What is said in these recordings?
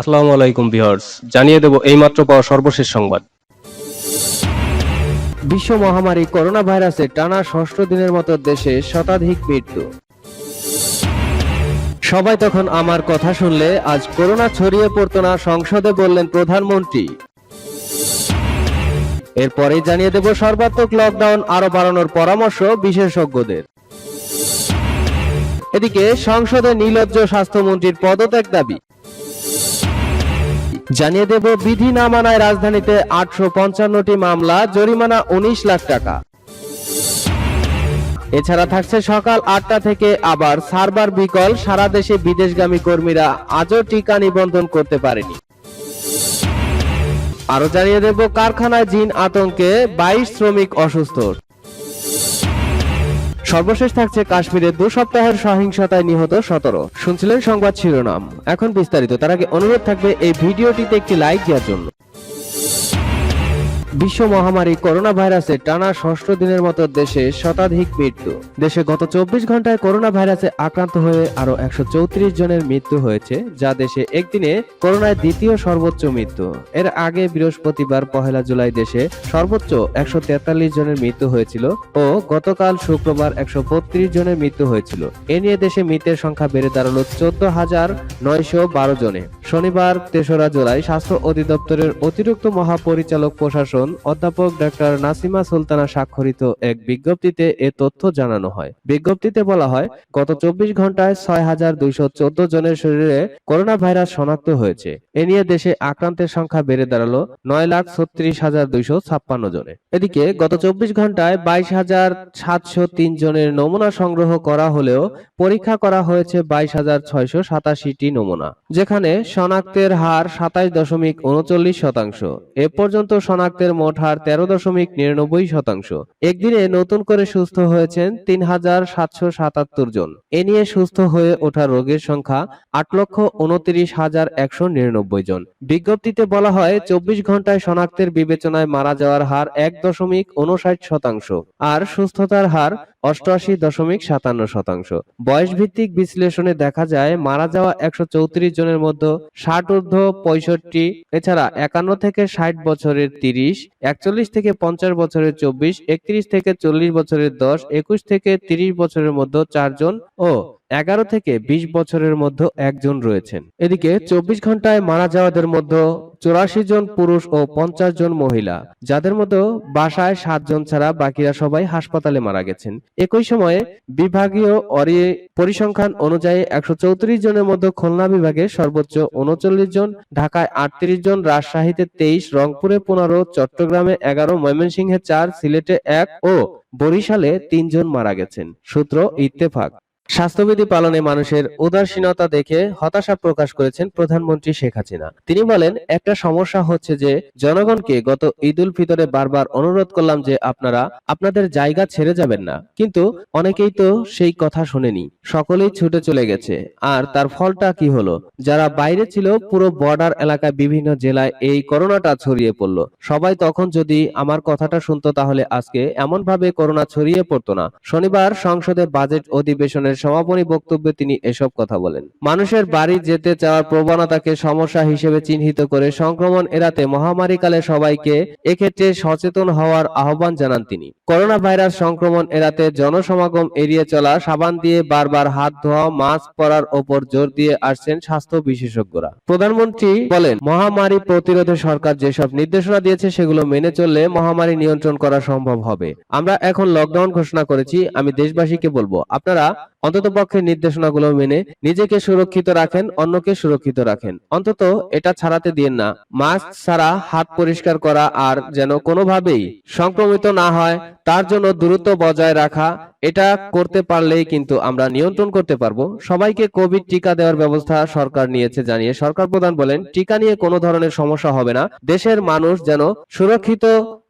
আসসালামু আলাইকুম ভিউয়ার্স, জানিয়ে দেব এইমাত্র পাওয়া সর্বশেষ সংবাদ। বিশ্ব মহামারী করোনা ভাইরাসে টানা ষষ্ঠ দিনের মতো দেশে শতাধিক মৃত্যু। সবাই তখন আমার কথা শুনলে, আজ করোনা ছড়িয়ে পড়তো না, সংসদে বললেন প্রধানমন্ত্রী। এরপরেই জানিয়ে দেব সর্বাত্মক লকডাউন আরও বাড়ানোর পরামর্শ বিশেষজ্ঞদের। এদিকে সংসদে নির্লজ্জ স্বাস্থ্যমন্ত্রীর পদত্যাগ দাবি। জানিয়ে দেব, বিধি না মানায় রাজধানীতে আটশো পঞ্চান্নটি মামলা, জরিমানা উনিশ লাখ টাকা। এছাড়া থাকছে সকাল আটটা থেকে আবার সার্ভার বিকল, সারা দেশে বিদেশগামী কর্মীরা আজও টিকা নিবন্ধন করতে পারেনি। আরও জানিয়ে দেব, কারখানায় জিন আতঙ্কে বাইশ শ্রমিক অসুস্থ। সর্বশেষ থাকছে কাশ্মীরে দু সপ্তাহের সহিংসতায় নিহত সতেরো। শুনছিলেন সংবাদ শিরোনাম। এখন বিস্তারিত। তার আগে অনুরোধ থাকবে এই ভিডিওটিতে একটি লাইক দেওয়ার জন্য। বিশ্ব মহামারী করোনা ভাইরাসে টানা ষষ্ঠ দিনের মতো দেশে শতাধিক মৃত্যু। দেশে গত চব্বিশ ঘন্টায় করোনা ভাইরাসে আক্রান্ত হয়ে আরও একশো চৌত্রিশ জনের মৃত্যু হয়েছে, যা দেশে একদিনে করোনায় দ্বিতীয় সর্বোচ্চ মৃত্যু। এর আগে বৃহস্পতিবার পহেলা জুলাই দেশে সর্বোচ্চ একশো তেতাল্লিশ জনের মৃত্যু হয়েছিল ও গতকাল শুক্রবার একশো বত্রিশ জনের মৃত্যু হয়েছিল। এ নিয়ে দেশে মৃতের সংখ্যা বেড়ে দাঁড়াল চোদ্দ হাজার নয়শো বারো জনে। শনিবার, তেসরা জুলাই স্বাস্থ্য অধিদপ্তরের অতিরিক্ত মহাপরিচালক প্রশাসন অধ্যাপক ডাক্তার নাসিমা সুলতানা স্বাক্ষরিত এক বিজ্ঞপ্তিতে এ তথ্য জানানো হয়। বিজ্ঞপ্তিতে বলা হয়, গত চব্বিশ ঘন্টায় ছয় হাজার দুইশো চোদ্দ জনের শরীরে করোনা ভাইরাস শনাক্ত হয়েছে। এ নিয়ে দেশে আক্রান্তের সংখ্যা বেড়ে দাঁড়াল নয় লাখ ছত্রিশ হাজার দুইশো ছাপ্পান্ন জনে এদিকে, গত চব্বিশ ঘন্টায় বাইশ হাজার সাতশো তিন জনের নমুনা সংগ্রহ করা হলেও পরীক্ষা করা হয়েছে বাইশ হাজার ছয়শো সাতাশিটি নমুনা, যেখানে শনাক্তের হার সাতাশ দশমিক উনচল্লিশ শতাংশ। এ পর্যন্ত শনাক্তের মোট হার তেরো দশমিক নিরানব্বই শতাংশ। একদিনে নতুন করে সুস্থ হয়েছেন তিন হাজার সাতশো সাতাত্তর জন। এ নিয়ে সুস্থ হয়ে ওঠা রোগীর সংখ্যা আট লক্ষ উনত্রিশ হাজার একশো নিরানব্বই জন। বিজ্ঞপ্তিতে বলা হয়, চব্বিশ ঘন্টায় শনাক্তের বিবেচনায় মারা যাওয়ার হার এক দশমিক উনষাট শতাংশ। আর সুস্থতার হার অষ্টআশি দশমিক সাতান্ন শতাংশ। বয়স ভিত্তিক বিশ্লেষণে দেখা যায়, মারা যাওয়া একশো চৌত্রিশ জনের মধ্যে ষাট ঊর্ধ্ব পঁয়ষট্টি, এছাড়া একান্ন থেকে ষাট বছরের তিরিশ, একচল্লিশ থেকে পঞ্চাশ বছরের চব্বিশ, একত্রিশ থেকে চল্লিশ বছরের দশ, একুশ থেকে তিরিশ বছরের মধ্যে চারজন ও এগারো থেকে বিশ বছরের মধ্যে একজন রয়েছেন। এদিকে চব্বিশ ঘন্টায় মারা যাওয়াদের মধ্যে চুরাশি জন পুরুষ ও পঞ্চাশ জন মহিলা, যাদের মধ্যে বাসায় সাতজন ছাড়া বাকিরা সবাই হাসপাতালে মারা গেছেন। একই সময়ে বিভাগীয় পরিসংখ্যান অনুযায়ী একশো চৌত্রিশ জনের মধ্যে খুলনা বিভাগে সর্বোচ্চ উনচল্লিশ জন, ঢাকায় আটত্রিশ জন, রাজশাহীতে তেইশ, রংপুরে পনেরো, চট্টগ্রামে এগারো, ময়মনসিংহে চার, সিলেটে এক ও বরিশালে তিনজন মারা গেছেন। সূত্র ইত্তেফাক। স্বাস্থ্যবিধি পালনে মানুষের উদাসীনতা দেখে হতাশা প্রকাশ করেছেন প্রধানমন্ত্রী শেখ হাসিনা। তিনি বলেন, একটা সমস্যা হচ্ছে যে জনগণকে গত ঈদ উল ফিতরে বারবার অনুরোধ করলাম যে আপনারা আপনাদের জায়গা ছেড়ে যাবেন না। কিন্তু অনেকেই তো সেই কথা শোনেনি। সকলেই ছুটে চলে গেছে। আর তার ফলটা কি হলো? যারা বাইরে ছিল, পুরো বর্ডার এলাকায় বিভিন্ন জেলায় এই করোনাটা ছড়িয়ে পড়ল। সবাই তখন যদি আমার কথাটা শুনতো, তাহলে আজকে এমন ভাবে করোনা ছড়িয়ে পড়তো না। শনিবার সংসদে বাজেট অধিবেশনের সমাপনী বক্তব্যে তিনি এসব কথা বলেন। মানুষের বাড়ি যেতে চাওয়ার প্রবণতাকে সমস্যা হিসেবে চিহ্নিত করে সংক্রমণ এড়াতে মহামারীকালে সবাইকে এক্ষেত্রে সচেতন হওয়ার আহ্বান জানান তিনি। করোনা ভাইরাস সংক্রমণ এড়াতে জনসমাগম এড়িয়ে চলা, সাবান দিয়ে বারবার হাত ধোয়া, মাস্ক পরার ওপর জোর দিয়ে আসছেন স্বাস্থ্য বিশেষজ্ঞরা। প্রধানমন্ত্রী বলেন, মহামারী প্রতিরোধে সরকার যেসব নির্দেশনা দিয়েছে সেগুলো মেনে চললে মহামারী নিয়ন্ত্রণ করা সম্ভব হবে। আমরা এখন লকডাউন ঘোষণা করেছি, আমি দেশবাসীকে বলব, আপনারা অন্ততপক্ষে নির্দেশনাগুলো মেনে নিজেকে সুরক্ষিত রাখেন, অন্যকে সুরক্ষিত রাখেন। অন্তত এটা ছাড়াতে দিন না। মাস্ক ছাড়া হাত পরিষ্কার করা আর যেন কোনোভাবেই সংক্রমিত না হয়, তার জন্য দূরত্ব বজায় রাখা, এটা করতে পারলেই কিন্তু আমরা নিয়ন্ত্রণ করতে পারব। সবাইকে কোভিড টিকা দেওয়ার ব্যবস্থা সরকার নিয়েছে জানিয়ে সরকার প্রধান বলেন, টিকা নিয়ে কোনো ধরনের সমস্যা হবে না। দেশের মানুষ যেন সুরক্ষিত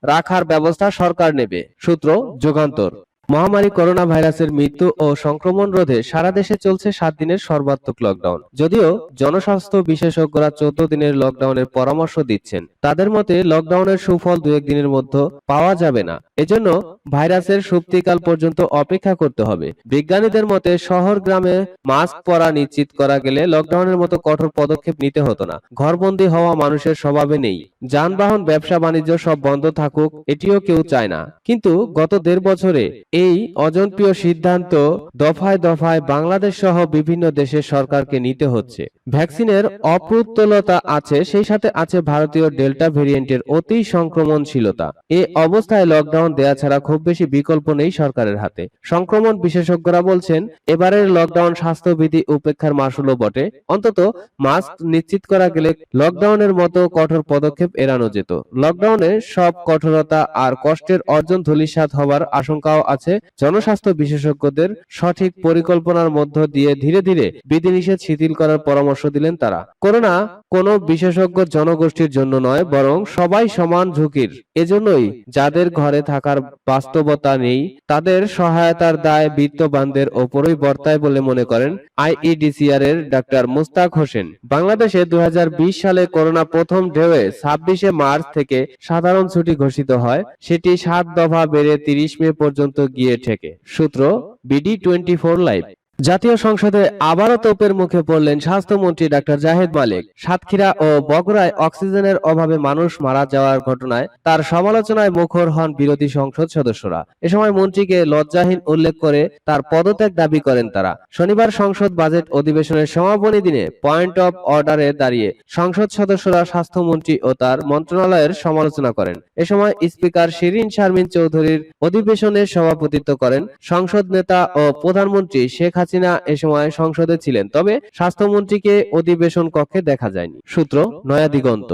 রাখার ব্যবস্থা সরকার নেবে। সূত্র যুগান্তর। মহামারী করোনা ভাইরাসের মৃত্যু ও সংক্রমণ রোধে সারা দেশে চলছে সাত দিনের সর্বাত্মক লকডাউন যদিও জনস্বাস্থ্য বিশেষজ্ঞরা চোদ্দ দিনের লকডাউনের পরামর্শ দিচ্ছেন। তাদের মতে লকডাউনের সুফল দু একদিনের মধ্যে পাওয়া যাবে না। এজন্য ভাইরাসের সুপ্তিকাল পর্যন্ত অপেক্ষা করতে হবে। বিজ্ঞানীদের মতে শহর গ্রামে মাস্ক পরা নিশ্চিত করা গেলে লকডাউনের মতো কঠোর পদক্ষেপ নিতে হতো না। ঘরবন্দি হওয়া মানুষের স্বভাবে নেই। যানবাহন, ব্যবসা, বাণিজ্য সব বন্ধ থাকুক, এটিও কেউ চায় না। কিন্তু গত দেড় বছরে এই অজনপ্রিয় সিদ্ধান্ত দফায় দফায় বাংলাদেশ সহ বিভিন্ন দেশের সরকারকে নিতে হচ্ছে। ভ্যাকসিনের অপ্রতুলতা আছে, সেই সাথে আছে ভারতীয় ডেল্টা ভেরিয়েন্টের অতি সংক্রমণশীলতা। এ অবস্থায় লকডাউন দেয়া ছাড়া খুব বেশি বিকল্প নেই সরকারের হাতে। সংক্রমণ বিশেষজ্ঞরা বলছেন, এবারের লকডাউন স্বাস্থ্যবিধি উপেক্ষার মাসুলও বটে। অন্তত মাস্ক নিশ্চিত করা গেলে লকডাউনের মতো কঠোর পদক্ষেপ এড়ানো যেত। লকডাউনে সব কঠোরতা আর কষ্টের অর্জন ধূলিসাৎ হবার আশঙ্কাও আছে। জনস্বাস্থ্য বিশেষজ্ঞদের সঠিক পরিকল্পনার মধ্য দিয়ে ধীরে ধীরে বিধিনিষেধ শিথিল করার পরামর্শ দিলেন তারা। করোনা কোনো বিশেষজ্ঞ জনগোষ্ঠীর জন্য নয়, বরং সবাই সমান ঝুঁকির। এজন্যই যাদের ঘরে থাকার বাস্তবতা নেই। তাদের সহায়তার দায় বিত্তবানদের ওপরই বর্তায় বলে মনে করেন আইইডিসিআর এর ডাক্তার মুস্তাক হোসেন। বাংলাদেশে দু হাজার বিশ সালে করোনা প্রথম ঢেউয়ে ছাব্বিশে মার্চ থেকে সাধারণ ছুটি ঘোষিত হয়। সেটি সাত দফা বেড়ে তিরিশ মে পর্যন্ত গিয়ে ঠেকে। সূত্র বিডি টোয়েন্টি ফোর লাইভ। জাতীয় সংসদে আবারও তোপের মুখে পড়লেন স্বাস্থ্যমন্ত্রী ডাক্তার জাহেদ মালিক। সাতক্ষীরা ও বগুড়ায় অক্সিজেনের অভাবে মানুষ মারা যাওয়ার ঘটনায় তার সমালোচনায় মুখর হন বিরোধী সংসদ সদস্যরা। এ সময় মন্ত্রীকে লজ্জাহীন উল্লেখ করে তার পদত্যাগ দাবি করেন তারা। শনিবার সংসদ বাজেট অধিবেশনের সমাপনী দিনে পয়েন্ট অফ অর্ডারে দাঁড়িয়ে সংসদ সদস্যরা স্বাস্থ্যমন্ত্রী ও তার মন্ত্রণালয়ের সমালোচনা করেন। এ সময় স্পিকার শিরিন শারমিন চৌধুরীর অধিবেশনে সভাপতিত্ব করেন সংসদ নেতা ও প্রধানমন্ত্রী শেখ হাসিনা এ সময় সংসদে ছিলেন তবে স্বাস্থ্যমন্ত্রীকে অধিবেশন কক্ষে দেখা যায়নি। সূত্র নয়া দিগন্ত।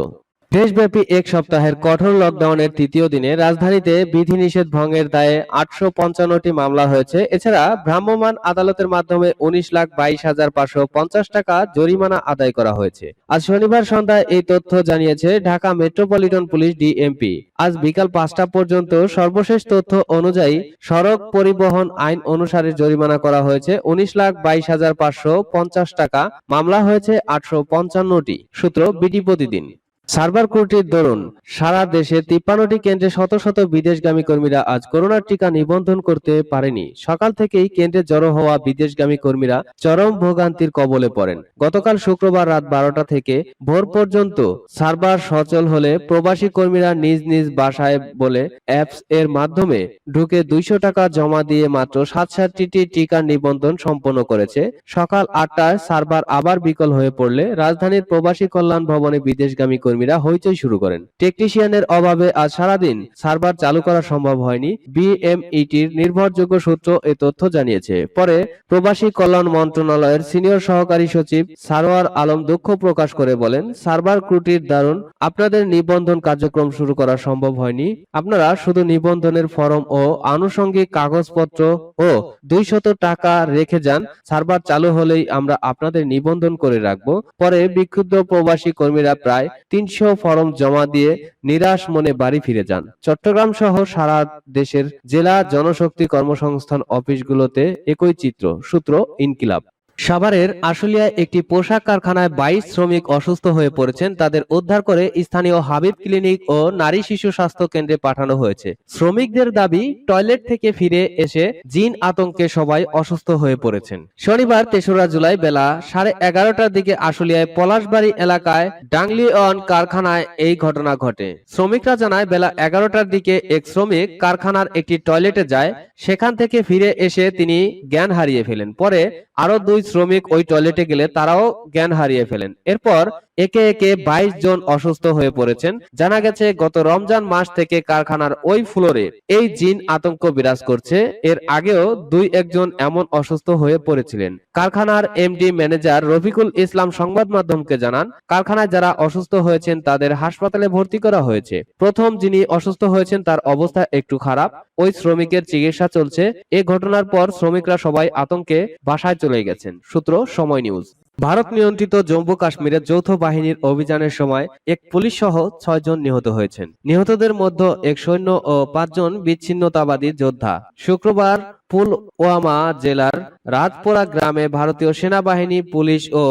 দেশব্যাপী এক সপ্তাহের কঠোর লকডাউনের তৃতীয় দিনে রাজধানীতে বিধিনিষেধ ভঙ্গের দায়ে আটশো পঞ্চান্নটি মামলা হয়েছে। এছাড়া ভ্রাম্যমাণ আদালতের মাধ্যমে উনিশ লাখ বাইশ হাজার পাঁচশো পঞ্চাশ টাকা জরিমানা আদায় করা হয়েছে। আজ শনিবার সন্ধ্যায় এই তথ্য জানিয়েছে ঢাকা মেট্রোপলিটন পুলিশ ডিএমপি। আজ বিকাল পাঁচটা পর্যন্ত সর্বশেষ তথ্য অনুযায়ী সড়ক পরিবহন আইন অনুসারে জরিমানা করা হয়েছে। উনিশ লাখ বাইশ হাজার পাঁচশো পঞ্চাশ টাকা, মামলা হয়েছে আটশো পঞ্চান্নটি, সূত্র বিটি প্রতিদিন। সার্ভার ত্রুটির দরুন, সারা দেশে তিপ্পান্নটি কেন্দ্রে শত শত বিদেশগামী কর্মীরা আজ করোনার টিকা নিবন্ধন করতে পারেনি। সকাল থেকেই কেন্দ্রে জড়ো হওয়া বিদেশগামী কর্মীরা চরম ভোগান্তির কবলে পড়েন। গতকাল শুক্রবার রাত বারোটা থেকে ভোর পর্যন্ত সার্ভার সচল হলে প্রবাসী কর্মীরা নিজ নিজ বাসায় বলে অ্যাপস এর মাধ্যমে ঢুকে দুইশো টাকা জমা দিয়ে মাত্র সাত সাতটি টিকা নিবন্ধন সম্পন্ন করেছে। সকাল আটটায় সার্ভার আবার বিকল হয়ে পড়লে রাজধানীর প্রবাসী কল্যাণ ভবনে বিদেশগামী কর্মীরা হইচই শুরু করেন। টেকনিশিয়ানের অভাবে আজ সারাদিন সার্ভার চালু করা সম্ভব হয়নি, বিএমইটির নির্ভরযোগ্য সূত্র এ তথ্য জানিয়েছে। পরে প্রবাসী কল্যাণ মন্ত্রণালয়ের সিনিয়র সহকারী সচিব সারোয়ার আলম দুঃখ প্রকাশ করে বলেন, সার্ভার ত্রুটির দারুণ, আপনাদের নিবন্ধন কার্যক্রম শুরু করা সম্ভব হয়নি। আপনারা শুধু নিবন্ধনের ফরম ও আনুষঙ্গিক কাগজপত্র ও দুইশত টাকা রেখে যান, সার্ভার চালু হলেই আমরা আপনাদের নিবন্ধন করে রাখব। পরে বিক্ষুব্ধ প্রবাসী কর্মীরা প্রায় তিনশো ফরম জমা দিয়ে নিরাশ মনে বাড়ি ফিরে যান। চট্টগ্রাম সহ সারা দেশের জেলা জনশক্তি কর্মসংস্থান অফিসগুলোতে একই চিত্র, সূত্র, ইনকিলাব। সাভারের আশুলিয়ায় একটি পোশাক কারখানায় বাইশ শ্রমিক অসুস্থ হয়ে পড়েছেন। তাদের উদ্ধার করে স্থানীয় হাবিব ক্লিনিক ও নারী শিশু স্বাস্থ্য কেন্দ্রে পাঠানো হয়েছে। শ্রমিকদের দাবি, টয়লেট থেকে ফিরে এসে জিন আতঙ্কে সবাই অসুস্থ হয়ে পড়েছেন। শনিবার তেসরা জুলাই বেলা সাড়ে এগারোটার দিকে আশুলিয়ায় পলাশবাড়ি এলাকায় ডাংলিয়ন কারখানায় এই ঘটনা ঘটে। শ্রমিকরা জানায়, বেলা এগারোটার দিকে এক শ্রমিক কারখানার একটি টয়লেটে যায়। সেখান থেকে ফিরে এসে তিনি জ্ঞান হারিয়ে ফেলেন। পরে আরও দুই শ্রমিক ওই টয়লেটে গেলে তারাও জ্ঞান হারিয়ে ফেলেন। এরপর একে একে বাইশ জন অসুস্থ হয়ে পড়েছেন। জানা গেছে, গত রমজান মাস থেকে কারখানার ওই ফ্লোরে এই জিন আতঙ্ক বিরাজ করছে। এর আগেও দুই একজন এমন অসুস্থ হয়ে পড়েছিলেন। কারখানার এমডি ম্যানেজার রফিকুল ইসলাম সংবাদ মাধ্যমকে জানান, কারখানায় যারা অসুস্থ হয়েছেন তাদের হাসপাতালে ভর্তি করা হয়েছে। প্রথম যিনি অসুস্থ হয়েছেন তার অবস্থা একটু খারাপ। ওই শ্রমিকের চিকিৎসা চলছে। এ ঘটনার পর শ্রমিকরা সবাই আতঙ্কে বাসায় চলে গেছেন। সূত্র সময় নিউজ। ভারত নিয়ন্ত্রিত জম্মু কাশ্মীরে যৌথ বাহিনীর অভিযানের সময় এক পুলিশ সহ ছয় জন নিহত হয়েছেন। নিহতদের মধ্যে এক সৈন্য ও পাঁচজন বিচ্ছিন্নতাবাদী যোদ্ধা। শুক্রবার পুলওয়ামা জেলার রাজপোরা গ্রামে ভারতীয় সেনাবাহিনী, পুলিশ ও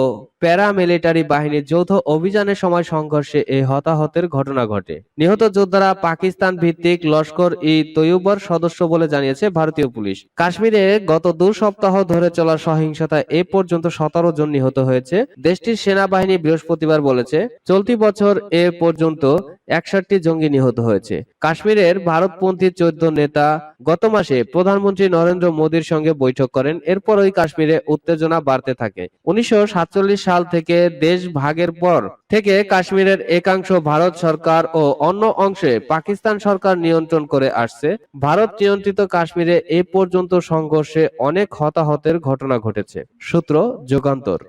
প্যারামিলিটারি বাহিনীর যৌথ অভিযানের সময় সংঘর্ষে এই হতাহতের ঘটনা ঘটে। নিহত যোদ্ধারা পাকিস্তান ভিত্তিক লস্কর ই তৈয়বর সদস্য বলে জানিয়েছে ভারতীয় পুলিশ। কাশ্মীরে গত দু সপ্তাহ ধরে চলা সহিংসতায় এ পর্যন্ত সতেরো জন নিহত হয়েছে। দেশটির সেনাবাহিনী বৃহস্পতিবার বলেছে, চলতি বছর এ পর্যন্ত একষট্টি জঙ্গি নিহত হয়েছে। কাশ্মীরের ভারতপন্থী চোদ্দ নেতা গত মাসে প্রধানমন্ত্রী নরেন্দ্র মোদীর সঙ্গে বৈঠক করেন। এরপরই কাশ্মীরে উত্তেজনা বাড়তে থাকে। উনিশশো সাল থেকে দেশ ভাগের পর থেকে কাশ্মীরের একাংশ ভারত সরকার ও অন্য অংশে পাকিস্তান সরকার নিয়ন্ত্রণ করে আসছে। ভারত নিয়ন্ত্রিত কাশ্মীরে এ পর্যন্ত সংঘর্ষে অনেক হতাহতের ঘটনা ঘটেছে। সূত্র যুগান্তর।